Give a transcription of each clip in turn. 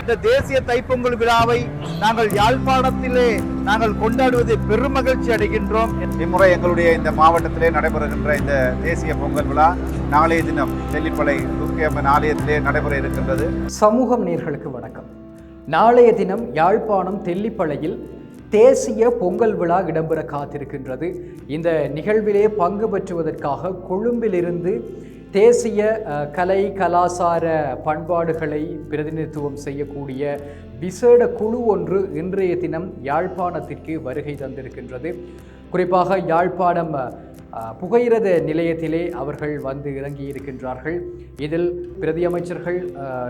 இந்த தேசிய தைப்பொங்கல் விழாவை நாங்கள் யாழ்ப்பாணத்திலே நாங்கள் கொண்டாடுவதை பெருமகிழ்ச்சி அடைகின்றோம் இம்முறை எங்களுடைய இந்த மாவட்டத்திலே நடைபெறுகின்ற இந்த தேசிய பொங்கல் விழா நாளைய தினம் தெல்லிப்பளை துர்க்கை அம்மன் ஆலயத்திலே நடைபெற இருக்கின்றது. சமூகம் நேர்களுக்கு வணக்கம். நாளைய தினம் யாழ்ப்பாணம் தெல்லிப்பளையில் தேசிய பொங்கல் விழா இடம்பெற காத்திருக்கின்றது. இந்த நிகழ்விலே பங்கு பெற்றுவதற்காக கொழும்பிலிருந்து தேசிய கலை கலாசார பண்பாடுகளை பிரதிநிதித்துவம் செய்யக்கூடிய விசேட குழு ஒன்று இன்றைய தினம் யாழ்ப்பாணத்திற்கு வருகை தந்திருக்கின்றது. குறிப்பாக யாழ்ப்பாணம் புகையிரத நிலையத்திலே அவர்கள் வந்து இறங்கி இருக்கின்றார்கள். இதில் பிரதி அமைச்சர்கள்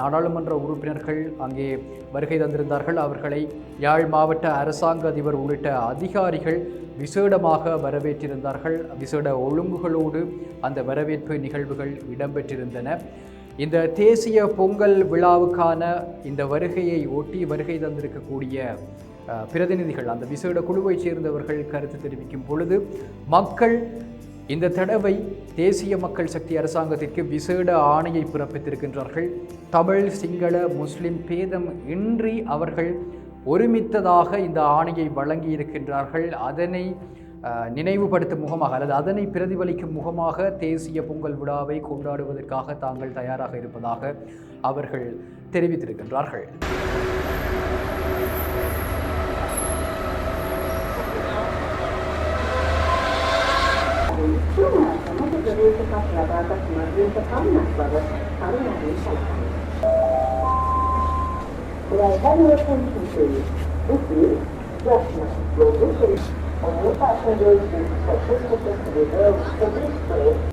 நாடாளுமன்ற உறுப்பினர்கள் அங்கே வருகை தந்திருந்தார்கள். அவர்களை யாழ் மாவட்ட அரசாங்க அதிபர் உள்ளிட்ட அதிகாரிகள் விசேடமாக வரவேற்றிருந்தார்கள். விசேட ஒழுங்குகளோடு அந்த வரவேற்பு நிகழ்வுகள் இடம்பெற்றிருந்தன. இந்த தேசிய பொங்கல் விழாவுக்கான இந்த வருகையை ஒட்டி வருகை தந்திருக்கக்கூடிய பிரதிநிதிகள் அந்த விசேட குழுவைச் சேர்ந்தவர்கள் கருத்து தெரிவிக்கும் பொழுது மக்கள் இந்த தடவை தேசிய மக்கள் சக்தி அரசாங்கத்திற்கு விசேட ஆணையை பிறப்பித்திருக்கின்றார்கள். தமிழ் சிங்கள முஸ்லிம் பேதம் இன்றி அவர்கள் ஒருமித்ததாக இந்த ஆணையை வழங்கி இருக்கின்றார்கள் அதனை நினைவுபடுத்தும் முகமாக அல்லது அதனை பிரதிபலிக்கும் முகமாக தேசிய பொங்கல் விழாவை கொண்டாடுவதற்காக தாங்கள் தயாராக இருப்பதாக அவர்கள் தெரிவித்திருக்கின்றார்கள். Realizando os contínuos, o que, próxima, produzem, a mutação de 8.762 anos, sobre isso,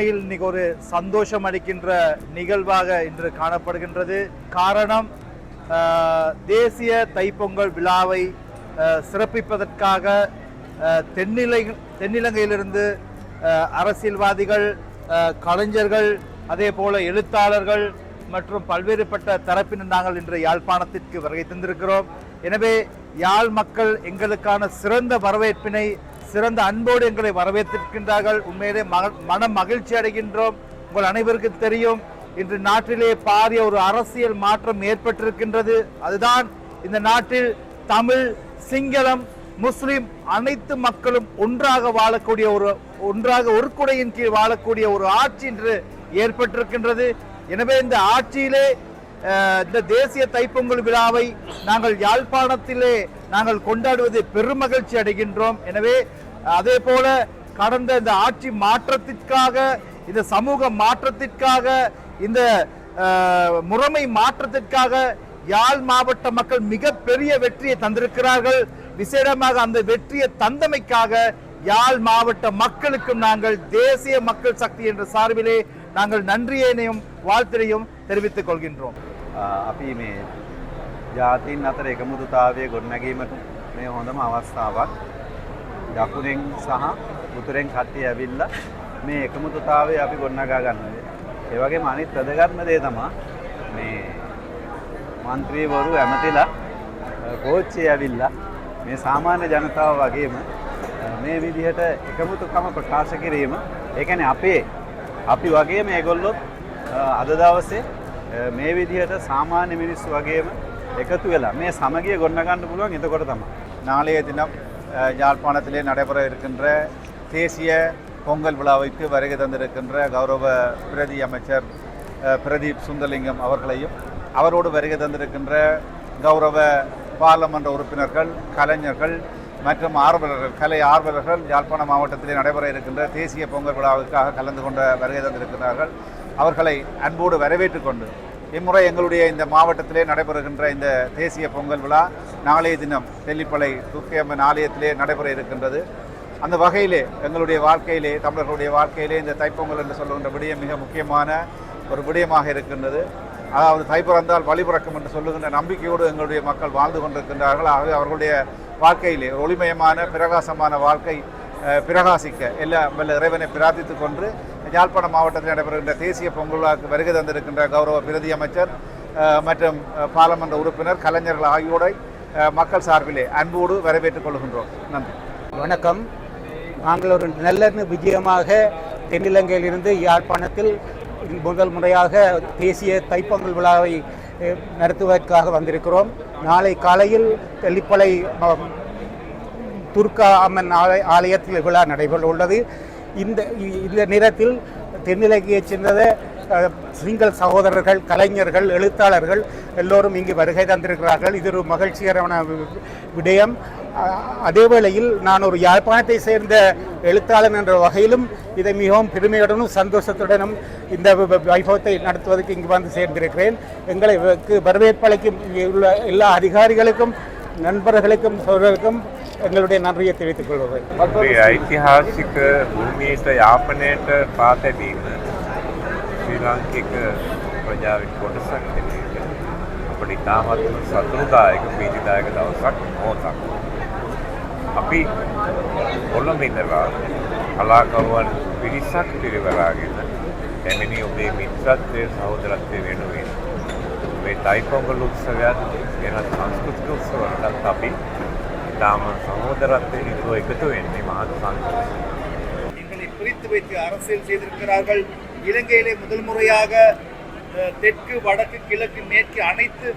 உண்மையில் இன்னைக்கு ஒரு சந்தோஷம் அளிக்கின்ற நிகழ்வாக இன்று காணப்படுகின்றது. காரணம் தேசிய தைப்பொங்கல் விழாவை சிறப்பிப்பதற்காக தென்னிலை தென்னிலங்கையிலிருந்து அரசியல்வாதிகள் கலைஞர்கள் அதே போல எழுத்தாளர்கள் மற்றும் பல்வேறுபட்ட தரப்பினர் நாங்கள் இன்று யாழ்ப்பாணத்திற்கு வருகை தந்திருக்கிறோம். எனவே யாழ் மக்கள் எங்களுக்கான சிறந்த வரவேற்பினை சிறந்த அன்போடு எங்களை வரவேற்றிருக்கின்றார்கள். உண்மையிலே மக- மன மகிழ்ச்சி அடைகின்றோம். உங்கள் அனைவருக்கும் தெரியும் இன்று நாட்டிலே பாரிய ஒரு அரசியல் மாற்றம் ஏற்பட்டிருக்கின்றது. அதுதான் இந்த நாட்டில் தமிழ் சிங்களம் முஸ்லிம் அனைத்து மக்களும் ஒன்றாக வாழக்கூடிய ஒரு ஒன்றாக ஒரு குடையின் கீழ் வாழக்கூடிய ஒரு ஆட்சி இன்று ஏற்பட்டிருக்கின்றது. எனவே இந்த ஆட்சியிலே இந்த தேசிய தைப்பொங்கல் விழாவை நாங்கள் யாழ்ப்பாணத்திலே நாங்கள் கொண்டாடுவது பெருமகிழ்ச்சி அடைகின்றோம். எனவே அதே போல கடந்த இந்த ஆட்சி மாற்றத்திற்காக இந்த சமூக மாற்றத்திற்காக இந்த முறைமை மாற்றத்திற்காக யாழ் மாவட்ட மக்கள் மிக பெரிய வெற்றியை தந்திருக்கிறார்கள். விசேடமாக அந்த வெற்றியை தந்தமைக்காக யாழ் மாவட்ட மக்களுக்கும் நாங்கள் தேசிய மக்கள் சக்தி என்ற சார்பிலே நாங்கள் நன்றியினையும் வாழ்த்தினையும் தெரிவித்துக் கொள்கின்றோம். அப்பயுமே ජාතීන් අතර එකමුතුතාවය ගොඩනැගීමට මේ හොඳම අවස්ථාවක් දකුණෙන් සහ උතුරෙන් කට්ටිය ඇවිල්ල මේ එකමුතුතාවේ අපි ගොඩනගා ගන්නද. ඒවගේ මනිත් වැදගත්ම දේ තමා මේ මන්ත්‍රීවරු ඇමතිලා කෝච්චේ ඇවිල්ලා මේ සාමාන්‍ය ජනතාව වගේම මේ විදිහට එකමුතුකම ප්‍රකාශ කිරීම ඒකැන අපේ අපි වගේම ඒගොල්ලොත් අද දවසේ මේ විදිහට සාමාන්‍ය මිනිස්සු වගේම එකතු වෙලා මේ සමගිය ගොඩනගන්න පුළුවන් එතකොට තමයි. நாளைய தினம் அஹ், யாழ்ப்பாணத்திலே நடைபெற இருக்கின்ற தேசிய பொங்கல் விழாவிற்கு வருகை தந்திருக்கின்ற கௌரவ பிரதி அமைச்சர் அஹ், பிரதீப் சுந்தலிங்கம் அவர்களையும் அவரோடு வருகை தந்திருக்கின்ற கௌரவ பாராளுமன்ற உறுப்பினர்கள் கலைஞர்கள் மற்றும் ஆர்வலர்கள் கலை ஆர்வலர்கள் யாழ்ப்பாண மாவட்டத்திலே நடைபெற இருக்கின்ற தேசிய பொங்கல் விழாவுக்காக கலந்து கொண்ட வருகை தந்திருக்கிறார்கள் அவர்களை அன்போடு வரவேற்றுக் கொண்டு இம்முறை எங்களுடைய இந்த மாவட்டத்திலே நடைபெறுகின்ற இந்த தேசிய பொங்கல் விழா நாளைய தினம் தெல்லிப்பளை துர்க்கையம்மன் ஆலயத்திலே நடைபெற இருக்கின்றது. அந்த வகையிலே எங்களுடைய வாழ்க்கையிலே தமிழர்களுடைய வாழ்க்கையிலே இந்த தைப்பொங்கல் என்று சொல்லுகின்ற விடயம் மிக முக்கியமான ஒரு விடயமாக இருக்கின்றது. அதாவது தை பிறந்தால் என்று சொல்லுகின்ற நம்பிக்கையோடு எங்களுடைய மக்கள் வாழ்ந்து கொண்டிருக்கின்றார்கள். ஆகவே அவர்களுடைய வாழ்க்கையிலே ஒரு ஒளிமயமான பிரகாசமான வாழ்க்கை பிரகாசிக்க எல்லா வல்ல இறைவனை பிரார்த்தித்துக் கொண்டு யாழ்ப்பாணம் மாவட்டத்தில் நடைபெறுகின்ற தேசிய பொங்கலாக்கு வருகை தந்திருக்கின்ற கௌரவ பிரதி அமைச்சர் மற்றும் பாராளுமன்ற உறுப்பினர் கலைஞர்கள் ஆகியோரை மக்கள் சார்பிலே அன்போடு வரவேற்றுக் கொள்கின்றோம். நன்றி. வணக்கம். நாங்கள் ஒரு நல்ல விஜயமாக தென்னிலங்கையிலிருந்து யாழ்ப்பாணத்தில் முதல் முறையாக தேசிய தைப்பொங்கல் விழாவை நடத்துவதற்காக வந்திருக்கிறோம். நாளை காலையில் தெல்லிப்பளை துர்கா அம்மன் ஆலய ஆலயத்தில் விழா நடைபெற உள்ளது இந்த இ- இந்த நிறத்தில் தென்னிலங்கையைச் சேர்ந்த சிங்கள் சகோதரர்கள் கலைஞர்கள் எழுத்தாளர்கள் எல்லோரும் இங்கு வருகை தந்திருக்கிறார்கள். இது ஒரு மகிழ்ச்சிகரமான வி- விடயம். அதேவேளையில் அதே வேளையில் நான் ஒரு யாழ்ப்பாணத்தை சேர்ந்த எழுத்தாளன் என்ற வகையிலும் இதை மிகவும் பெருமையுடனும் சந்தோஷத்துடனும் இந்த வைபவத்தை நடத்துவதற்கு இங்கு வந்து சேர்ந்திருக்கிறேன். எங்களை வரவேற்பளிக்கும் உள்ள எல்லா அதிகாரிகளுக்கும் நண்பர்களுக்கும் சோழர்களுக்கும் எங்களுடைய நன்றியை தெரிவித்துக் கொள்வது අපේ ඓතිහාසික භූමියට යාපනයට පාතැබීම ශ්‍රී ලාංකික ප්‍රජාවෙන් කොටසක් හැටියට අපට ඉතාමත්ම සතුරුදායක ප්‍රීතිදායක දවසක් මොහොතක්. අපි කොළඹ ඉඳලා කලාකරුවන් පිරිසක් පිරිවරාගෙන පැමිණි ඔබේ මිත්‍රත්වය සහෝදරත්වය වෙනුවෙන් මේ තයිපොංගල් උත්සවයත් වෙනත් සංස්කෘතික උත්සවලටත් අපි தாம் சகோதரத்தில் இது என்னை மாது எங்களை பிரித்து வைத்து அரசியல் செய்திருக்கிறார்கள். இலங்கையிலே முதல் முறையாக தெற்கு வடக்கு கிழக்கு மேற்கு அனைத்து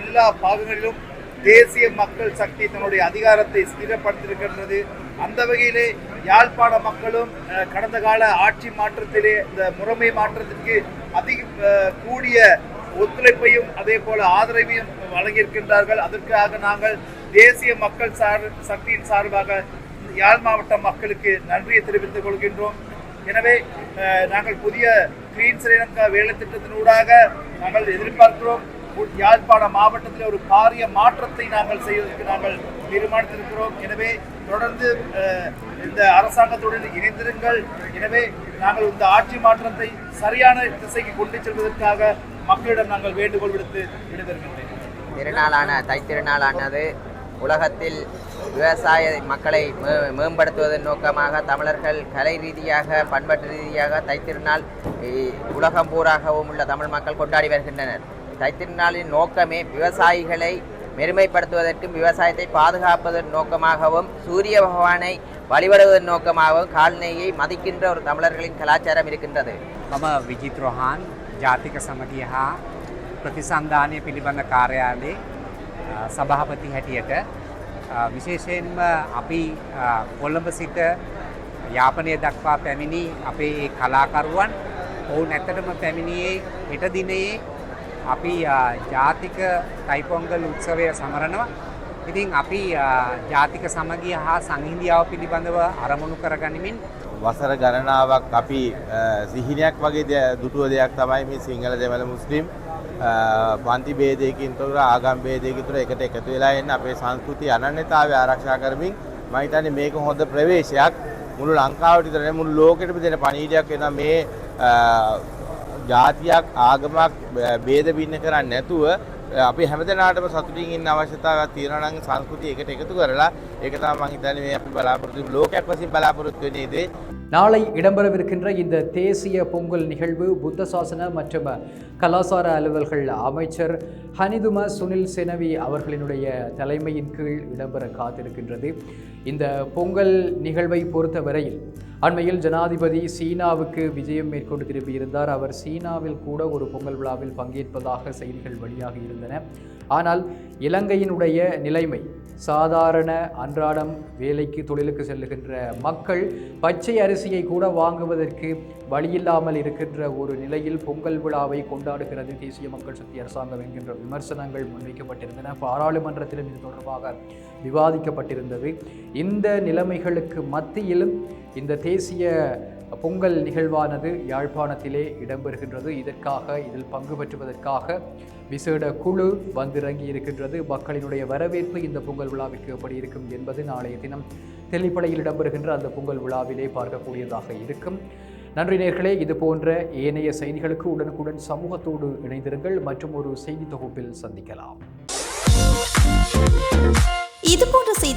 எல்லா பாகங்களிலும் தேசிய மக்கள் சக்தி தன்னுடைய அதிகாரத்தை ஸ்திரப்படுத்தியிருக்கின்றது. அந்த வகையிலே யாழ்ப்பாண மக்களும் கடந்த கால ஆட்சி மாற்றத்திலே இந்த முறைமை மாற்றத்திற்கு அதிக கூடிய ஒத்துழைப்பையும் அதே போல ஆதரவையும் வழங்கியிருக்கின்றார்கள். அதற்காக நாங்கள் தேசிய மக்கள் சார் சக்தியின் சார்பாக யாழ் மாவட்ட மக்களுக்கு நன்றியை தெரிவித்துக் கொள்கின்றோம். எனவே நாங்கள் புதிய கிரீன் ஸ்ரீலங்கா வேலை திட்டத்தினூடாக நாங்கள் எதிர்பார்க்கிறோம். யாழ்ப்பாண மாவட்டத்தில் ஒரு பாரிய மாற்றத்தை நாங்கள் செய்வதற்கு நாங்கள் தீர்மானித்திருக்கிறோம். எனவே தொடர்ந்து இந்த அரசாங்கத்துடன் இணைந்திருங்கள். எனவே நாங்கள் இந்த ஆட்சி மாற்றத்தை சரியான திசைக்கு கொண்டு செல்வதற்காக மக்களிடம் நாங்கள் வேண்டுகோள் விடுத்து விடுதருகின்றேன் திருநாளான தைத்திருநாளானது உலகத்தில் விவசாய மக்களை மே மேம்படுத்துவதன் நோக்கமாக தமிழர்கள் கலை ரீதியாக பண்பாட்டு ரீதியாக தைத்திருநாள் உலகம் பூராகவும் உள்ள தமிழ் மக்கள் கொண்டாடி வருகின்றனர். தைத்திருநாளின் நோக்கமே விவசாயிகளை மெருமைப்படுத்துவதற்கும் விவசாயத்தை பாதுகாப்பதன் நோக்கமாகவும் சூரிய பகவானை வழிபடுவதன் நோக்கமாகவும் கால்நடையை மதிக்கின்ற ஒரு தமிழர்களின் கலாச்சாரம் இருக்கின்றது. மம விஜித் ரோஹான் ஜாத்திக சமதியா பிரதிசந்தானிய பிலிபந்த காரியாலய සභාපති හැටියට. අ, විශේෂයෙන්ම අපි අ, කොළඹ සිට යාපනය දක්වා පැමිණි අපේ ඒ කලාකරුවන් ඔවුන් ඇත්තටම පැමිණියේ හෙට දිනයේ අපි අ, ජාතික තයිපොංගල් උත්සවය සමරනවා. ඉතින් අපි අ, ජාතික සමගිය හා සංහිදියාව පිළිබඳව අරමුණු කරගනිමින් වසර ගණනාවක් අපි අ, සිහිනයක් වගේ දෙය- දුටුව දෙයක් තමයි මේ සිංහල දෙමළ මුස්ලිම් අ, පන්ති බේදයකින් තොර ආගම් බේදයකින් තොර එකට එකතු වෙලා එන්න අපේ සංස්කෘතිය අනන්‍යතාවය ආරක්ෂා කරමින් මම හිතන්නේ මේක හොඳ ප්‍රවේශයක්. මුළු ලංකාවට විතර නෙවෙයි මුළු ලෝකෙටම දෙන පණිවිඩයක් වෙනවා. මේ අ, ජාතියක් ආගමක් බේද බින්න කරන්න නැතුව අපි හැමදෙනාටම සතුටින් ඉන්න අවශ්‍යතාවයක් තියෙනවා නම් සංස්කෘතිය එකට එකතු කරලා ඒක තමයි මම හිතන්නේ මේ අපි බලාපොරොත්තු වෙන ලෝකයක් වශයෙන් බලාපොරොත්තු වෙන්නේ. දේ நாளை இடம்பெறவிருக்கின்ற இந்த தேசிய பொங்கல் நிகழ்வு புத்த சாசன மற்றும் கலாசார அலுவல்கள் அமைச்சர் ஹனிதும சுனில் செனவி அவர்களினுடைய தலைமையின் கீழ் இடம்பெற காத்திருக்கின்றது. இந்த பொங்கல் நிகழ்வை பொறுத்தவரையில் அண்மையில் ஜனாதிபதி சீனாவுக்கு விஜயம் மேற்கொண்டு திரும்பியிருந்தார். அவர் சீனாவில் கூட ஒரு பொங்கல் விழாவில் பங்கேற்பதாக செய்திகள் வெளியாகி இருந்தன. ஆனால் இலங்கையினுடைய நிலைமை சாதாரண அன்றாடம் வேலைக்கு தொழிலுக்கு செல்லுகின்ற மக்கள் பச்சை அரிசியை கூட வாங்குவதற்கு வழியில்லாமல் இருக்கின்ற ஒரு நிலையில் பொங்கல் விழாவை கொண்டாடுகிறது தேசிய மக்கள் சக்தி அரசாங்கம் என்கின்ற விமர்சனங்கள் முன்வைக்கப்பட்டிருந்தன. பாராளுமன்றத்திலும் இது தொடர்பாக விவாதிக்கப்பட்டிருந்தது. இந்த நிலைமைகளுக்கு மத்தியிலும் இந்த தேசிய பொங்கல் நிகழ்வானது யாழ்ப்பாணத்திலே இடம்பெறுகின்றது. இதற்காக இதில் பங்கு பெற்றுவதற்காக விசேட குழு வந்திறங்கி இருக்கின்றது. மக்களினுடைய வரவேற்பு இந்த பொங்கல் விழாவிற்கு எப்படி இருக்கும் என்பது நாளைய தினம் தெளிப்படையில் இடம்பெறுகின்ற அந்த பொங்கல் விழாவிலே பார்க்கக்கூடியதாக இருக்கும். நன்றி நேர்களே இது போன்ற ஏனைய செய்திகளுக்கு உடனுக்குடன் சமூகத்தோடு இணைந்திருங்கள். மற்றும் ஒரு செய்தி தொகுப்பில் சந்திக்கலாம்.